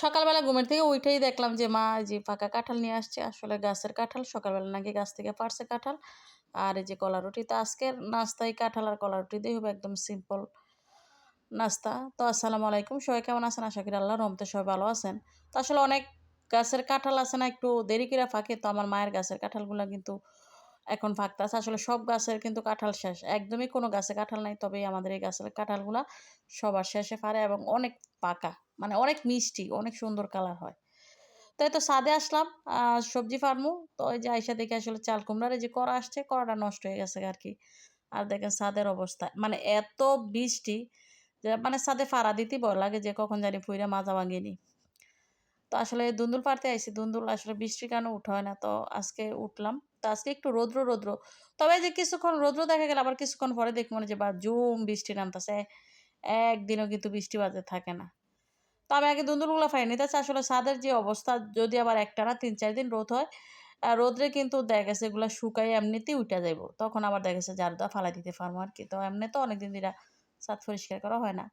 সকালবেলা ঘুমের থেকে ওইটাই দেখলাম যে, মা যে পাকা কাঁঠাল নিয়ে আসছে, আসলে গাছের কাঁঠাল, সকালবেলা নাকি গাছ থেকে পারছে কাঁঠাল। আর এই যে কলা রুটি, তো আজকের নাস্তায় কাঁঠাল আর কলা রুটি দিয়ে হবে একদম সিম্পল নাস্তা। তো আসসালামু আলাইকুম, সবাই কেমন আছেন? আশা করি আল্লাহ রহমতে সবাই ভালো আছেন। তো আসলে অনেক গাছের কাঁঠাল আছে না, একটু দেরি করে ফাঁকে, তো আমার মায়ের গাছের কাঁঠালগুলো কিন্তু এখন ফাঁকতে আছে। আসলে সব গাছের কিন্তু কাঁঠাল শেষ, একদমই কোনো গাছে কাঁঠাল নাই তবে আমাদের এই গাছের কাঁঠালগুলা সবার শেষে পারে এবং অনেক পাকা। মানে অনেক মিষ্টি, অনেক সুন্দর কালার হয়। তো এই তো সাদে আসলাম সবজি ফার্মু তো ওই যে আইসা দেখে আসলে চাল কুমড়ার যে করা আসছে করাটা নষ্ট হয়ে গেছে আর কি আর দেখেন সাদের অবস্থা। মানে এত বৃষ্টি যে মানে সাদে ফাড়া দিতে ভয় লাগে যে কখন জানি ফুইরা মাজা ভাঙিনি তো আসলে দুন্দুল পাড়তে আইসি, দুন্দুল আসলে বৃষ্টির কারণে উঠা হয় না। তো আজকে উঠলাম। তো আজকে একটু রৌদ্র রৌদ্র। তবে যে কিছুক্ষণ রৌদ্র দেখা গেলে আবার কিছুক্ষণ পরে দেখি মনে যে বা জুম বৃষ্টি নামতেছে। একদিনও কিন্তু বৃষ্টি বাজে থাকে না। তো আমি আগে দুন্দুলগুলো ফাই নিতেছি আসলে সাদের যে অবস্থা, যদি আবার একটা না তিন চার দিন রোদ হয় রোদ্রে কিন্তু দেখা গেছে এগুলো শুকাই এমনিতেই উঠে যাইব। তখন আবার দেখা গেছে জারদা ফালাই দিতে পারব আর কি। তো এমনি তো অনেকদিন দিরা সাদ পরিষ্কার করা হয় না।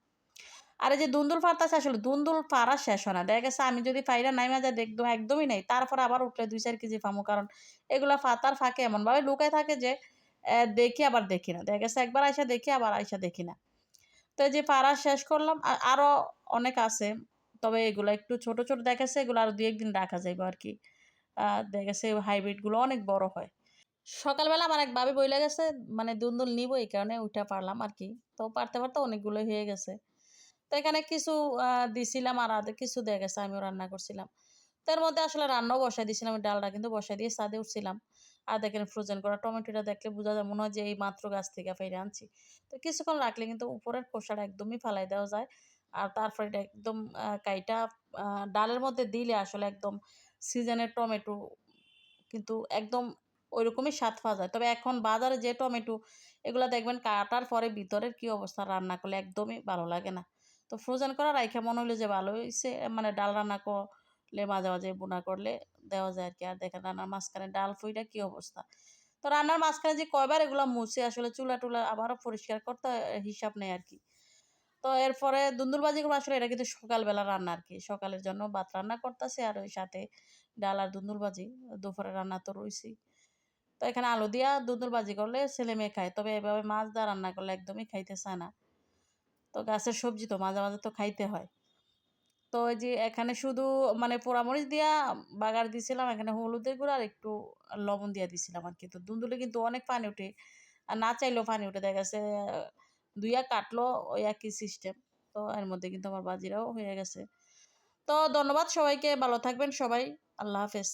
আর এই যে দুন্দুল ফারতাছে আসলে দুন্দুল ফারা শেষ হয় না। দেখা গেছে আমি যদি ফাইরা নাই মাজা দেখব একদমই নেই। তারপর আবার উঠলে দুই চার কেজি ফামো। কারণ এগুলা ফাতার ফাঁকে এমনভাবে লুকায় থাকে যে দেখি আবার দেখি না। দেখা গেছে একবার আইসা দেখি, আবার আইসা দেখি না। তো এই যে পাড়া শেষ করলাম। আরও অনেক আছে। তবে এগুলো একটু ছোট ছোট দেখাচ্ছে, এগুলো আরও দু একদিন রাখা যাইব আর কি দেখেছে হাইব্রিডগুলো অনেক বড় হয়। সকালবেলা আমার এক ভাবি বইলে গেছে মানে দুন্দুল নিব এই কারণে উঠে পারলাম আর কি তো পারতে পারতে অনেকগুলো হয়ে গেছে। তো এখানে কিছু দিছিলাম আর কিছু দিয়ে গেছে, আমিও রান্না করছিলাম। তার মধ্যে আসলে রান্নাও বসাই দিয়েছিলাম ডালটা কিন্তু বসাই দিয়ে সাদে উঠছিলাম। আর দেখেন ফ্রোজেন করা টমেটোটা দেখলে বোঝা যায়, মনে হয় যে এই মাত্র গাছ থেকে ফেরে আনছি। তো কিছুক্ষণ রাখলে কিন্তু উপরের খোসাটা একদমই ফালাই দেওয়া যায়। আর তারপরে এটা একদম কাইটা ডালের মধ্যে দিলে আসলে একদম সিজনের টমেটো কিন্তু একদম ওইরকমই স্বাদ পাওয়া যায়। তবে এখন বাজারে যে টমেটো, এগুলো দেখবেন কাটার পরে ভিতরের কি অবস্থা, রান্না করলে একদমই ভালো লাগে না। তো ফ্রোজেন করা রাইখা মনে হলো যে ভালো হয়েছে মানে ডাল রান্না করলে, মাঝে মাঝে বোনা করলে দেওয়া যায় আর কি আর দেখেন রান্নার মাঝখানে ডাল ফুইটা কি অবস্থা। তো রান্নার মাঝখানে যে কয়বার এগুলো মুছে আসলে চুলা টুলা আবারও পরিষ্কার করতে হিসাব নেই আর কি তো এরপরে দুন্দুলবাজিগুলো আসলে এটা কিন্তু সকালবেলা রান্না আর কি সকালের জন্য ভাত রান্না করতেছে আর ওই সাথে ডাল আর দুন্দুলবাজি, দুপুরে রান্না তো রয়েছি তো এখানে আলু দিয়া দুন্দুলবাজি করলে ছেলে মেয়ে খায়, তবে এভাবে মাছ দা রান্না করলে একদমই খাইতে চায় না। তো গাছের সবজি তো মাঝে মাঝে তো খাইতে হয়। তো ওই যে এখানে শুধু মানে পোড়ামরিচ দিয়া বাগার দিয়েছিলাম এখানে হলুদের গুঁড়ো আর একটু লবণ দিয়া দিছিলাম আর কি তো দুন্দুলে কিন্তু অনেক পানি উঠে আর না চাইলেও পানি উঠে দেখা গেছে দুইয়া কাটলো ওই একই সিস্টেম তো এর মধ্যে কিন্তু আমার বাজিরাও হয়ে গেছে। তো ধন্যবাদ সবাইকে, ভালো থাকবেন সবাই, আল্লাহ হাফেজ।